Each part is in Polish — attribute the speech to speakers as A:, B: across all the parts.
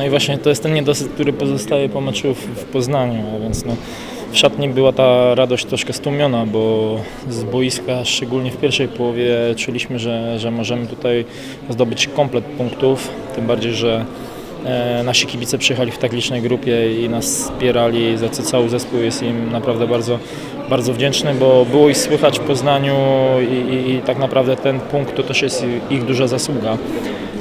A: No i właśnie to jest ten niedosyt, który pozostaje po meczu w, w Poznaniu, a więc no, w szatni była ta radość troszkę stłumiona, bo z boiska, szczególnie w pierwszej połowie, czuliśmy, że, że możemy tutaj zdobyć komplet punktów, tym bardziej, że e, nasi kibice przyjechali w tak licznej grupie i nas wspierali, za co cały zespół jest im naprawdę bardzo, bardzo wdzięczny, bo było ich słychać w Poznaniu i, i, i tak naprawdę ten punkt to też jest ich duża zasługa.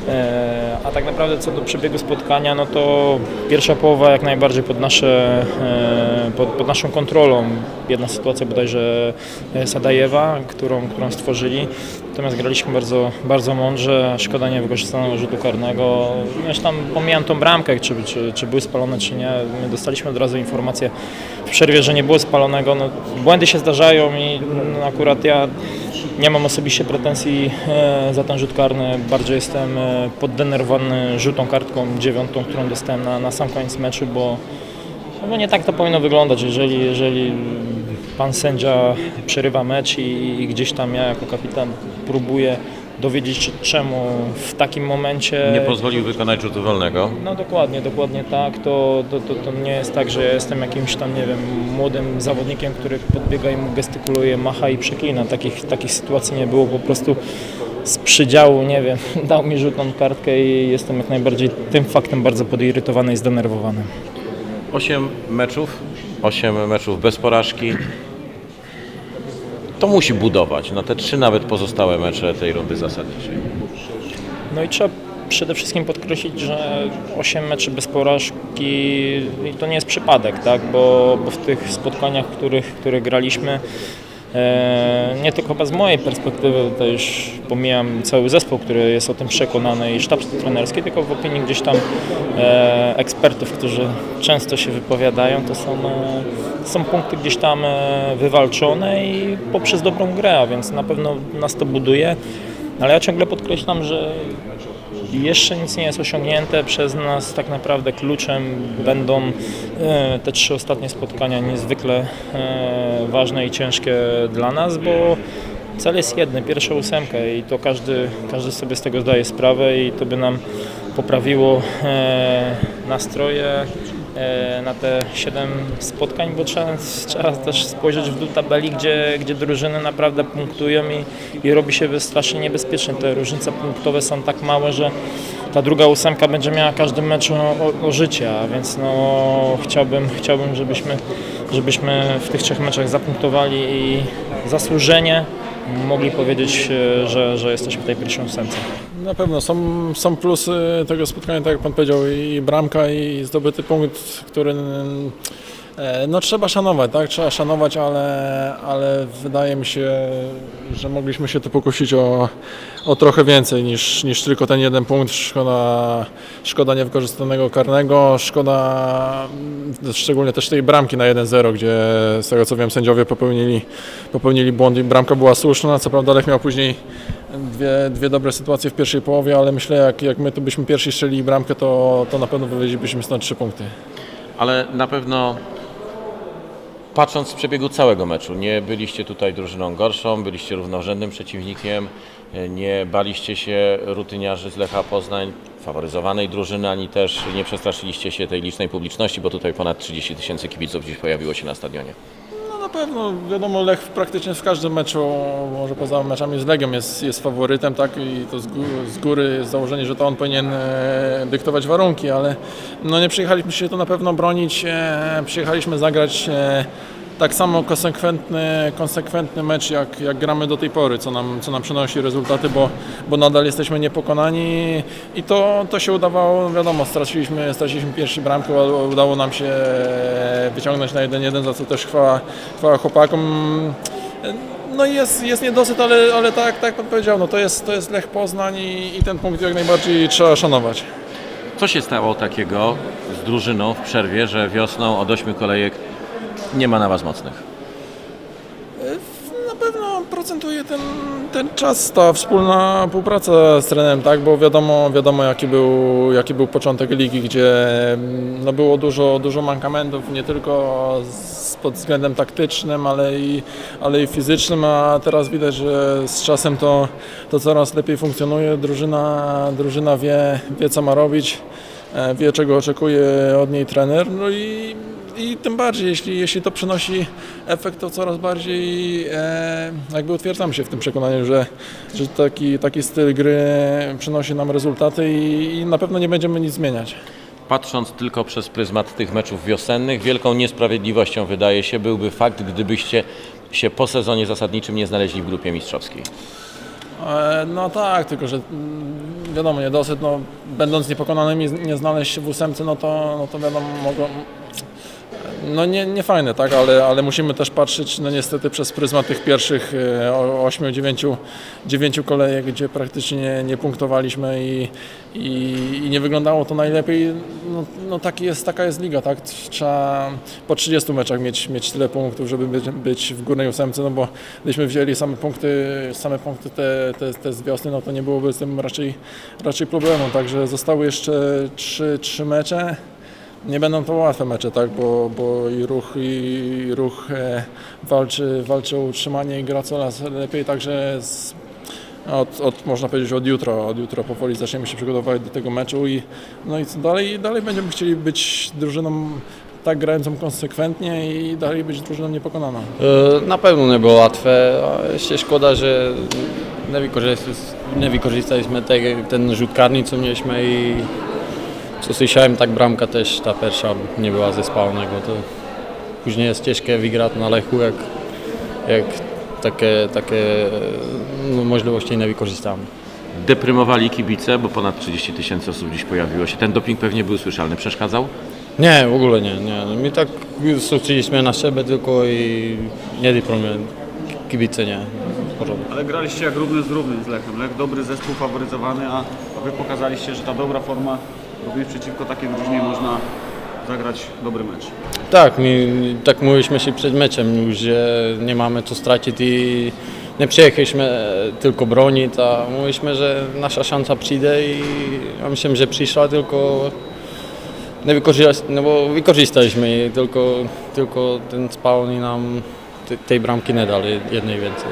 A: E, A tak naprawdę co do przebiegu spotkania, no to pierwsza połowa jak najbardziej pod, nasze, e, pod, pod naszą kontrolą. Jedna sytuacja bodajże e, Sadajewa, którą, którą stworzyli. Natomiast graliśmy bardzo, bardzo mądrze, szkoda nie wykorzystanego rzutu karnego. Już tam pomijam tą bramkę, czy, czy, czy były spalone, czy nie. My dostaliśmy od razu informację w przerwie, że nie było spalonego. No, błędy się zdarzają i no, akurat ja nie mam osobiście pretensji e, za ten rzut karny. Bardziej jestem e, poddenerwowany żółtą kartką dziewiątą, którą dostałem na, na sam koniec meczu, bo, no nie tak to powinno wyglądać. Jeżeli, jeżeli pan sędzia przerywa mecz i, i gdzieś tam ja jako kapitan próbuję dowiedzieć się czemu w takim momencie...
B: Nie pozwolił wykonać rzutu wolnego.
A: No dokładnie, dokładnie tak. To, to, to, to nie jest tak, że ja jestem jakimś tam, nie wiem, młodym zawodnikiem, który podbiega i mu gestykuluje, macha i przeklina. Takich, takich sytuacji nie było, po prostu z przydziału, nie wiem, dał mi rzutną kartkę i jestem jak najbardziej tym faktem bardzo podirytowany i zdenerwowany.
B: 8 meczów, 8 meczów bez porażki. To musi budować na te trzy nawet pozostałe mecze tej rundy zasadniczej.
A: No i trzeba przede wszystkim podkreślić, że 8 meczy bez porażki to nie jest przypadek, tak? bo, bo w tych spotkaniach, których, które graliśmy, nie tylko chyba z mojej perspektywy, to już pomijam cały zespół, który jest o tym przekonany i sztab trenerski, tylko w opinii gdzieś tam e, ekspertów, którzy często się wypowiadają, to są, e, są punkty gdzieś tam e, wywalczone i poprzez dobrą grę, a więc na pewno nas to buduje. Ale ja ciągle podkreślam, że jeszcze nic nie jest osiągnięte. Przez nas tak naprawdę kluczem będą e, te trzy ostatnie spotkania niezwykle e, ważne i ciężkie dla nas, bo cel jest jedny, pierwsza ósemka i to każdy, każdy sobie z tego zdaje sprawę i to by nam poprawiło e, nastroje e, na te 7 spotkań, bo trzeba, trzeba też spojrzeć w dół tabeli, gdzie, gdzie drużyny naprawdę punktują i, i robi się strasznie niebezpiecznie. Te różnice punktowe są tak małe, że ta druga ósemka będzie miała każdy mecz o, o, życie, a więc no, chciałbym, chciałbym żebyśmy, żebyśmy w tych trzech meczach zapunktowali i zasłużenie mogli powiedzieć, e, że, że jesteśmy w tej pierwszej ósemce.
C: Na pewno są, są plusy tego spotkania, tak jak Pan powiedział, i bramka, i zdobyty punkt, który no, trzeba szanować, tak? Trzeba szanować, ale, ale wydaje mi się, że mogliśmy się tu pokusić o, o trochę więcej niż, niż tylko ten jeden punkt. Szkoda, szkoda niewykorzystanego karnego, szkoda mm, szczególnie też tej bramki na 1-0, gdzie z tego co wiem sędziowie popełnili, popełnili błąd i bramka była słuszna. Co prawda Lech miał później dwie, dwie dobre sytuacje w pierwszej połowie, ale myślę jak, jak my tu byśmy pierwsi strzelili bramkę, to, to na pewno wywieźlibyśmy stąd trzy punkty.
B: Ale na pewno patrząc z przebiegu całego meczu, nie byliście tutaj drużyną gorszą, byliście równorzędnym przeciwnikiem, nie baliście się rutyniarzy z Lecha Poznań, faworyzowanej drużyny, ani też nie przestraszyliście się tej licznej publiczności, bo tutaj ponad 30 tysięcy kibiców dziś pojawiło się na stadionie.
C: No pewno, wiadomo, Lech praktycznie w każdym meczu, może poza meczami z Legią jest, jest faworytem, tak, i to z, gó- z góry jest założenie, że to on powinien e, dyktować warunki, ale no nie przyjechaliśmy się to na pewno bronić, e, przyjechaliśmy zagrać e, tak samo konsekwentny, konsekwentny mecz, jak, jak gramy do tej pory, co nam, co nam przynosi rezultaty, bo, bo nadal jesteśmy niepokonani i to, to się udawało, wiadomo, straciliśmy, straciliśmy pierwszy bramkę, ale udało nam się wyciągnąć na 1-1, za co też chwała, chwała chłopakom. No jest, jest niedosyt, ale, ale tak, tak Pan powiedział, no to jest, to jest Lech Poznań i, i ten punkt jak najbardziej trzeba szanować.
B: Co się stało takiego z drużyną w przerwie, że wiosną od 8 kolejek nie ma na Was mocnych?
C: Na pewno procentuje ten, ten czas, ta wspólna współpraca z trenerem, tak? bo wiadomo, wiadomo jaki, był, jaki był początek ligi, gdzie mm, no, było dużo, dużo mankamentów, nie tylko z, pod względem taktycznym, ale i, ale i fizycznym, a teraz widać, że z czasem to, to coraz lepiej funkcjonuje, drużyna, drużyna wie, wie co ma robić. e, wie czego oczekuje od niej trener, no i, i tym bardziej, jeśli, jeśli to przynosi efekt, to coraz bardziej e, jakby utwierdzamy się w tym przekonaniu, że, że taki, taki styl gry przynosi nam rezultaty i, i na pewno nie będziemy nic zmieniać.
B: Patrząc tylko przez pryzmat tych meczów wiosennych, wielką niesprawiedliwością wydaje się byłby fakt, gdybyście się po sezonie zasadniczym nie znaleźli w grupie mistrzowskiej.
C: E, No tak, tylko że mm, wiadomo, niedosyt, no, będąc niepokonanymi, nie znaleźć się w ósemce, no to, no to wiadomo, mogą, no nie, nie fajne, tak, ale, ale musimy też patrzeć, no niestety przez pryzmat tych pierwszych 8, 9, 9 kolejek, gdzie praktycznie nie punktowaliśmy i, i, i nie wyglądało to najlepiej. No, no taki jest, taka jest liga, tak, trzeba po 30 meczach mieć, mieć tyle punktów, żeby być, być w górnej ósemce, no bo gdybyśmy wzięli same punkty, same punkty te, te, te z wiosny, no to nie byłoby z tym raczej, raczej problemu, także zostały jeszcze 3, 3 mecze. Nie będą to łatwe mecze, tak, bo, bo i ruch, i ruch e, walczy, walczy o utrzymanie i gra coraz lepiej, także z, od, od, można powiedzieć od jutra, od jutra powoli zaczniemy się przygotowywać do tego meczu i no i dalej, dalej będziemy chcieli być drużyną tak grającą konsekwentnie i dalej być drużyną niepokonaną.
D: E, Na pewno nie było łatwe, jeszcze szkoda, że nie, wykorzystaliśmy, nie wykorzystaliśmy tej, ten rzut karny, co mieliśmy i co słyszałem, tak bramka też ta pierwsza nie była ze spalonego. To później jest ciężkie wygrać na Lechu, jak, jak takie, takie no, możliwości nie wykorzystamy.
B: Deprymowali kibice, bo ponad 30 tysięcy osób dziś pojawiło się. Ten doping pewnie był słyszalny. Przeszkadzał?
D: Nie, w ogóle nie. nie. My tak stoczyliśmy na siebie tylko i nie dyplomie. Kibice nie. W porządku.
E: Ale graliście jak równy z równym z Lechem. Lech dobry zespół faworyzowany, a wy pokazaliście, że ta dobra forma również przeciwko takiej drużynie można zagrać dobry mecz.
D: Tak, my tak mówiliśmy się przed meczem że nie mamy co stracić i nie przyjechaliśmy tylko bronić, a mówiliśmy, że nasza szansa przyjdzie i ja myślę, że przyszła, tylko nie wykorzystaliśmy, no bo wykorzystaliśmy jej, tylko, tylko ten spalony nam te- tej bramki nie dali jednej więcej.